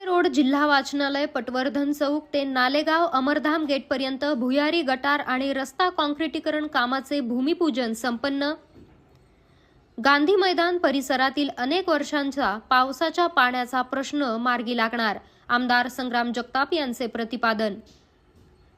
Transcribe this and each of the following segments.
Road जिल्हा वाचनालय पटवर्धन चौक ते नालेगाव अमरधाम गेटपर्यंत भुयारी गटार आणि रस्ता काँक्रिटीकरण कामाचे भूमिपूजन संपन्न. गांधी मैदान परिसरातील अनेक वर्षांचा पावसाच्या पाण्याचा प्रश्न मार्गी लागणार आमदार संग्राम जगताप यांचे प्रतिपादन.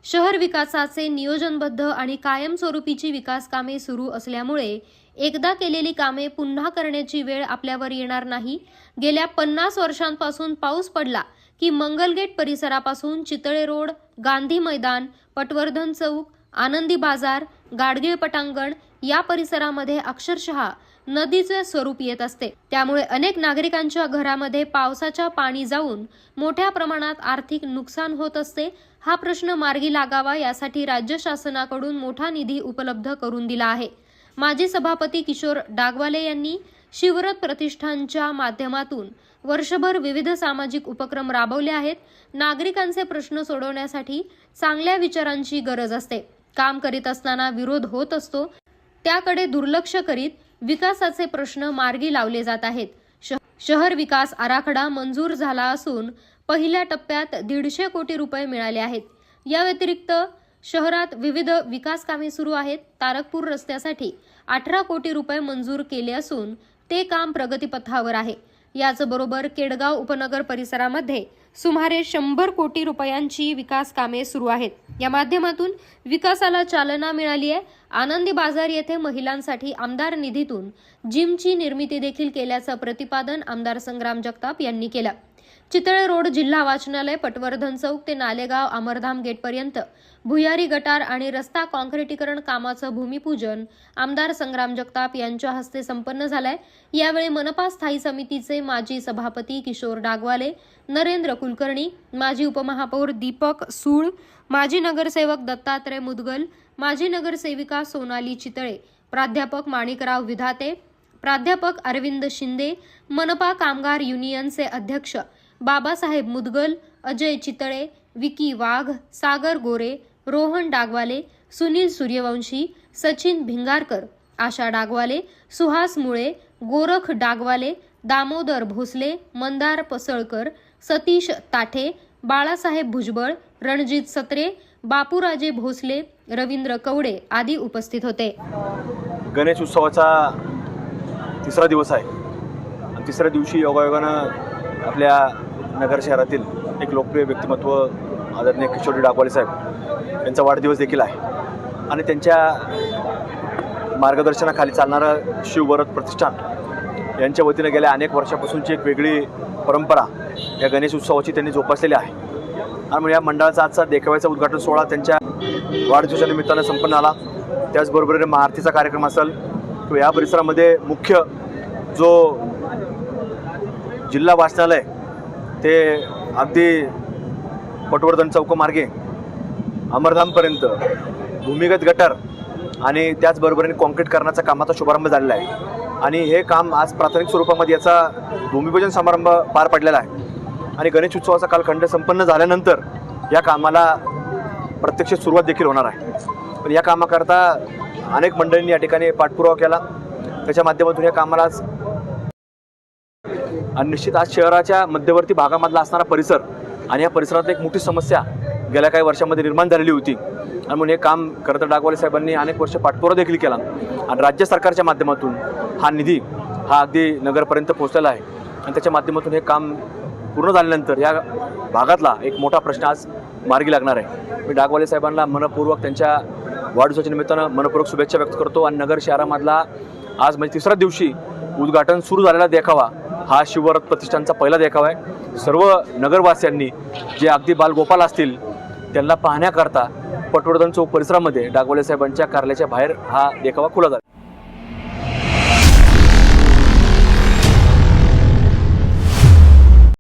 शहर विकासाचे नियोजनबद्ध आणि कायमस्वरूपीची विकास कामे सुरू असल्यामुळे एकदा केलेली कामे पुन्हा करण्याची वेळ आपल्यावर येणार नाही. गेल्या पन्नास वर्षांपासून पाऊस पडला की मंगलगेट परिसरापासून चितळे रोड गांधी मैदान पटवर्धन चौक आनंदी बाजार गाडगीळ पटांगण या परिसरामध्ये अक्षरशः नदीचे स्वरूप येत असते. त्यामुळे अनेक नागरिकांच्या घरामध्ये पावसाच्या पाणी जाऊन मोठ्या प्रमाणात आर्थिक नुकसान होत असते हा प्रश्न मार्गी लागावा यासाठी राज्य शासनाकडून मोठा निधी उपलब्ध करून दिला आहे. माजी सभापती किशोर डागवाले यांनी शिवरत प्रतिष्ठानच्या माध्यमातून वर्षभर विविध सामाजिक उपक्रम राबवले आहेत. नागरिकांचे प्रश्न सोडवण्यासाठी चांगल्या विचारांची गरज असते. काम करीत असताना विरोध होत असतो त्याकडे दुर्लक्ष करीत विकासाचे प्रश्न मार्गी लावले जात आहेत. श- शहर विकास आराखडा मंजूर झाला असून पहिल्या टप्प्यात दीडशे कोटी रुपये मिळाले आहेत. या व्यतिरिक्त शहरात विविध विकास कामे सुरू आहेत. तारकपूर रस्त्यासाठी अठरा कोटी रुपये मंजूर केले असून ते काम प्रगतीपथावर आहे. याचबरोबर केडगाव उपनगर परिसरामध्ये सुमारे शंभर कोटी रुपयांची विकास कामे सुरू आहेत. या माध्यमातून विकासाला चालना मिळाली आहे. आनंदी बाजार येथे महिलांसाठी आमदार निधीतून जिमची निर्मिती देखील केल्याचं प्रतिपादन आमदार संग्राम जगताप यांनी केलं. चितळे रोड जिल्हा वाचनालय पटवर्धन चौक ते नालेगाव अमरधाम गेटपर्यंत भुयारी गटार आणि रस्ता काँक्रिटीकरण कामाचं भूमिपूजन आमदार संग्राम जगताप यांच्या हस्ते संपन्न झालंय. यावेळी मनपा स्थायी समितीचे माजी सभापती किशोर डागवाले नरेंद्र कुलकर्णी माजी उपमहापौर दीपक सूळ माजी नगरसेवक दत्तात्रय मुदगल माजी नगरसेविका सोनाली चितळे प्राध्यापक माणिकराव विधाते प्राध्यापक अरविंद शिंदे मनपा कामगार युनियनचे अध्यक्ष बाबासाहेब मुदगल अजय चितळे विकी वाघ सागर गोरे रोहन डागवाले सुनील सूर्यवंशी सचिन भिंगारकर आशा डागवाले सुहास मुळे गोरख डागवाले दामोदर भोसले मंदार पसळकर सतीश ताठे बाळासाहेब भुजबळ रणजित सत्रे बापूराजे भोसले रवींद्र कवडे आदी उपस्थित होते. गणेश उत्सवाचा तिसरा दिवस आहे. तिसऱ्या दिवशी योगायोगानं आपल्या नगर शहरातील एक लोकप्रिय व्यक्तिमत्व आदरणीय किशोरी डागवाले साहेब यांचा वाढदिवस देखील आहे. आणि त्यांच्या मार्गदर्शनाखाली चालणारं शिवभरत प्रतिष्ठान यांच्या वतीनं गेल्या अनेक वर्षापासूनची एक वेगळी परंपरा या गणेश उत्सवाची त्यांनी जोपासलेली आहे. आणि या मंडळाचा आजचा देखाव्याचा उद्घाटन सोहळा त्यांच्या वाढदिवसाच्या निमित्तानं संपन्न आला त्याचबरोबर महाआरतीचा कार्यक्रम असेल किंवा या परिसरामध्ये मुख्य जो जिल्हा वाचनालय ते अगदी पटवर्धन चौकमार्गे अमरधामपर्यंत भूमिगत गटर आणि त्याचबरोबरीने कॉन्क्रीट करण्याचा कामाचा शुभारंभ झालेला आहे. आणि हे काम आज प्राथमिक स्वरूपामध्ये याचा भूमिपूजन समारंभ पार पडलेला आहे. आणि गणेश उत्सवाचा कालखंड संपन्न झाल्यानंतर या कामाला प्रत्यक्ष सुरुवात देखील होणार आहे. पण या कामाकरता अनेक मंडळींनी या ठिकाणी पाठपुरावा केला. त्याच्या माध्यमातून या कामाला आज आणि निश्चित आज शहराच्या मध्यवर्ती भागामधला असणारा परिसर आणि या परिसरात एक मोठी समस्या गेल्या काही वर्षामध्ये निर्माण झालेली होती. आणि म्हणून हे काम खरं तर डागवाले साहेबांनी अनेक वर्ष पाठपुरा देखील केला. आणि राज्य सरकारच्या माध्यमातून हा निधी हा अगदी नगरपर्यंत पोहोचलेला आहे. आणि त्याच्या माध्यमातून हे काम पूर्ण झाल्यानंतर या भागातला एक मोठा प्रश्न आज मार्गी लागणार आहे. मी डागवाले साहेबांना मनपूर्वक त्यांच्या वाढदिवसाच्या निमित्तानं मनपूर्वक शुभेच्छा व्यक्त करतो. आणि नगर शहरामधला आज म्हणजे तिसऱ्या दिवशी उद्घाटन सुरू झालेला देखावा हा शिवरथ प्रतिष्ठानचा पहिला देखावा आहे. सर्व नगरवासियांनी जे अगदी बालगोपाल असतील त्यांना पाहण्याकरता पटवर्धन चौक परिसरामध्ये डागवले साहेबांच्या कार्यालयाच्या बाहेर हा देखावा खुला झाला.